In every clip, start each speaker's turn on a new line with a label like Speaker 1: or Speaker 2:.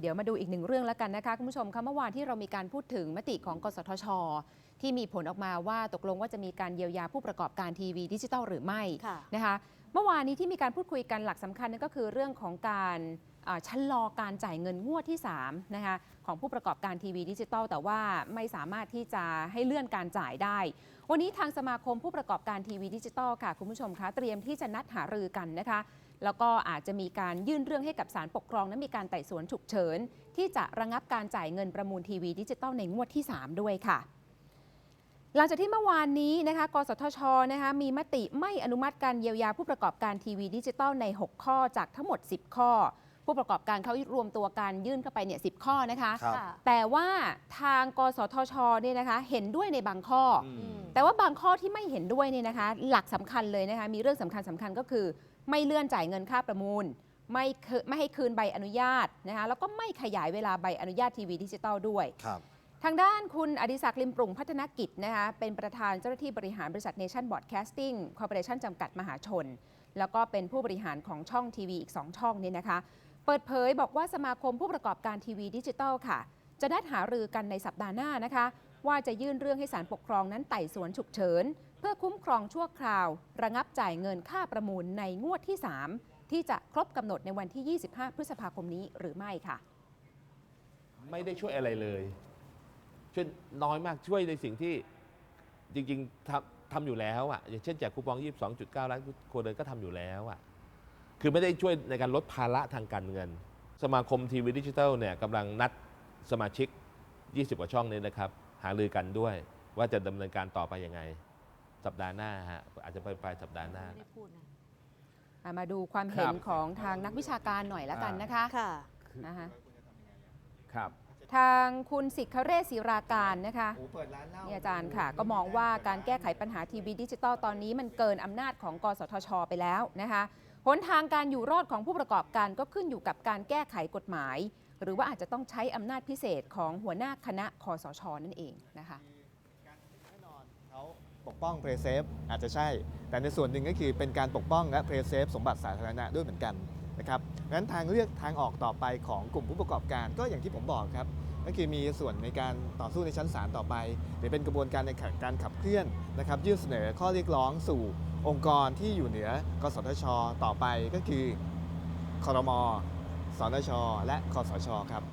Speaker 1: เดี๋ยวมาดูอีกหนึ่งเรื่องแล้วกันนะคะคุณผู้ชมคะเมื่อวานที่เรามีการพูดถึงมติของกสทช ที่มีผลออกมาว่าตกลงว่าจะมีการเยียวยาผู้ประกอบการทีวีดิจิทัลหรือไม่
Speaker 2: ค่ะ
Speaker 1: นะคะเมื่อวานนี้ที่มีการพูดคุยกันหลักสำคัญนั่นก็คือเรื่องของการอ่าชะลอการจ่ายเงินงวดที่3นะคะของผู้ประกอบการทีวีดิจิทัลแต่ว่าไม่สามารถที่จะให้เลื่อนการจ่ายได้ วันนี้ทางสมาคมผู้ประกอบการทีวีดิจิทัลค่ะคุณผู้ชมคะเตรียมที่จะนัดหารือกันนะคะ แล้วก็อาจจะมีการยื่นเรื่องให้กับศาลปกครองนั้นมีการไต่สวนฉุกเฉิน ที่จะระงับการจ่ายเงินประมูลทีวีดิจิตอลในงวดที่ 3 ด้วยค่ะหลังจากที่เมื่อวานนี้นะคะ กสทช นะคะ มีมติไม่อนุมัติการเยียวยาผู้ประกอบการทีวีดิจิตอลใน 6 ข้อจากทั้งหมด 10 ข้อ ผู้ประกอบการเขารวมตัวการยื่นเข้าไปเนี่ยสิข้อนะคะ
Speaker 3: ครับ
Speaker 2: ค่ะ
Speaker 1: แต่ว่าทางกสทช เนี่ยนะคะ เห็นด้วยในบางข้ออ
Speaker 3: อืม
Speaker 1: แต่ว่าบางข้อที่ไม่เห็นด้วยเนี่ยนะคะ หลักสำคัญเลยนะคะ มีเรื่องสำคัญสำคัญก็คือ ไม่เลื่อนจ่ายเงินค่าประมูล ไม่เคไม่ให้คืนใบอนุญาตนะคะแล้วก็ไม่ขยายเวลาใบอนุญาตทีวีดิจิตอลด้วย
Speaker 3: ครับ
Speaker 1: ทางด้านคุณอดิศักดิ์ลิมปรุงพัฒนกิจนะคะเป็นประธานเจ้าหน้าที่บริหารบริษัท Nation Broadcasting Corporation จำกัดมหาชน แล้วก็เป็นผู้บริหารของช่องทีวีอีก 2 ช่องเนี่ยนะคะ เปิดเผยบอกว่าสมาคมผู้ประกอบการทีวีดิจิทัลค่ะ จะนัดหารือกันในสัปดาห์หน้านะคะ ว่าจะยื่นเรื่องให้ศาลปกครองนั้นไต่สวนฉุกเฉิน เพื่อคุ้มครองชั่วคราว ระงับจ่ายเงินค่าประมูลในงวดที่ 3 ที่จะครบกำหนดในวันที่ 25 พฤษภาคมนี้หรือไม่ค่ะ
Speaker 4: ไม่ได้ช่วยอะไรเลยช่วยน้อยมากช่วยในสิ่งที่จริงๆทำทำอยู่แล้วอะอย่างเช่นแจกคูปอง 22.9 ล้านคนเดินก็ทำอยู่แล้วอะคือไม่ได้ช่วยในการลดภาระทางการเงิน สมาคมทีวีดิจิทัลเนี่ยกำลังนัดสมาชิก 20 กว่าช่องนี้นะครับ หารือกันด้วย ว่าจะดำเนินการต่อไปยังไง สัปดาห์หน้าฮะอาจจะไปปลายสัปดาห์หน้า
Speaker 2: ไม่ได้พูดนะ
Speaker 1: อะมาดูความเห็น
Speaker 4: ครับ
Speaker 1: ของทางนักวิชาการหน่อยละกันนะคะ
Speaker 2: ค่ะ
Speaker 1: นะคะ
Speaker 4: ครับ
Speaker 1: ทางคุณสิกขเรศศิราการนะคะ
Speaker 3: โอ้เปิดร้านเหล้า
Speaker 1: นี่อาจารย์ค่ะ ก็มองว่าการแก้ไขปัญหาทีวีดิจิตอลตอนนี้มันเกินอำนาจของกสทช ไปแล้วนะคะหนทางการอยู่รอดของผู้ประกอบการก็ขึ้นอยู่กับการแก้ไขกฎหมาย หรือว่าอาจจะต้องใช้อำนาจพิเศษของหัวหน้าคณะคอสชนั่นเองนะคะ
Speaker 3: แน่นอนเขาปกป้องเพย์เซฟอาจจะใช่ แต่ในส่วนหนึ่งก็คือเป็นการปกป้องและเพย์เซฟสมบัติสาธารณะด้วยเหมือนกันนะครับงั้นทางเลือกทางออกต่อไปของกลุ่มผู้ประกอบการก็อย่างที่ผมบอกครับก็คือมีส่วนในการต่อสู้ในชั้นศาลต่อไปหรือเป็นกระบวนการในการขับเคลื่อนนะครับยื่นเสนอข้อเรียกร้องสู่องค์กรที่อยู่เหนือกสทช ต่อไปก็คือคอรมอ สนช และคอสชครับ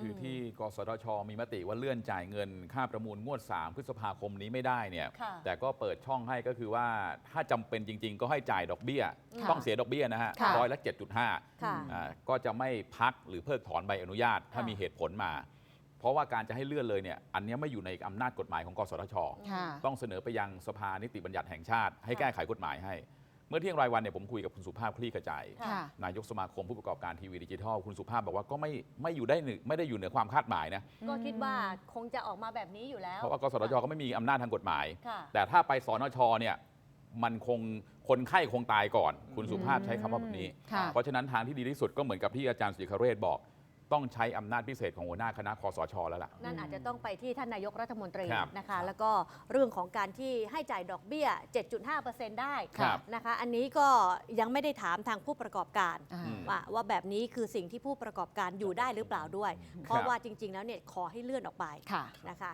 Speaker 5: คือที่กสทช มีมติว่าเลื่อนจ่ายเงิน ค่าประมูลงวด 3 พฤษภาคมนี้ไม่ได้เนี่ย
Speaker 2: ค่ะ
Speaker 5: แต่ก็เปิดช่องให้ก็คือว่าถ้าจำเป็นจริง ๆ ก็ให้จ่ายดอกเบี้ย
Speaker 1: ค่ะ
Speaker 5: ต้องเสียดอกเบี้ยนะฮะ
Speaker 1: ค่ะ
Speaker 5: ร้อยละ7.5
Speaker 2: ค่ะ
Speaker 5: อ่าก็จะไม่พักหรือเพิกถอนใบอนุญาต ถ้า
Speaker 2: ค่ะ
Speaker 5: มีเหตุผลมา เพราะว่าการจะให้เลื่อนเลยเนี่ยอันเนี้ยไม่อยู่ในอำนาจกฎหมายของกสทช
Speaker 1: ค่ะ
Speaker 5: ต้องเสนอไปยังสภานิติบัญญัติแห่งชาติ ให้แก้ไขกฎหมายให้ เมื่อเที่ยงรายวันเนี่ยผมคุยกับคุณสุภาพคลี่กระจาย
Speaker 1: ค่ะ
Speaker 5: นายกสมาคมผู้ประกอบการทีวีดิจิทัล คุณสุภาพบอกว่าก็ไม่ไม่อยู่ได้หนึ่งไม่ได้อยู่เหนือความคาดหมายนะ
Speaker 2: ก็คิดว่าคงจะออกมาแบบนี้อยู่แล้ว
Speaker 5: เพราะว่ากสทชก็ไม่มีอำนาจทางกฎหมาย
Speaker 2: ค่ะ
Speaker 5: แต่ถ้าไปสนชเนี่ยมันคงคนไข้คงตายก่อน คุณสุภาพใช้คำว่าแบบนี้
Speaker 1: ค่ะ
Speaker 5: เพราะฉะนั้นทางที่ดีที่สุดก็เหมือนกับที่อาจารย์สิริคเรศบอก ต้องใช้อำนาจพิเศษของหัวหน้าคณะคอสชแล้วล่ะ
Speaker 2: นั่นอาจจะต้องไปที่ท่านนายกรัฐมนตรี
Speaker 5: ครับ
Speaker 2: นะคะ แล้วก็เรื่องของการที่ให้จ่ายดอกเบี้ย 7.5%ได้
Speaker 5: ครับ
Speaker 2: นะคะ อันนี้ก็ยังไม่ได้ถามทางผู้ประกอบการ
Speaker 1: อ่า
Speaker 5: อืม
Speaker 2: ว่าว่าแบบนี้คือสิ่งที่ผู้ประกอบการอยู่ได้หรือเปล่าด้วย เพราะว่าจริง ๆ แล้วเนี่ยขอให้เลื่อนออกไป
Speaker 1: ค่ะ
Speaker 2: นะคะ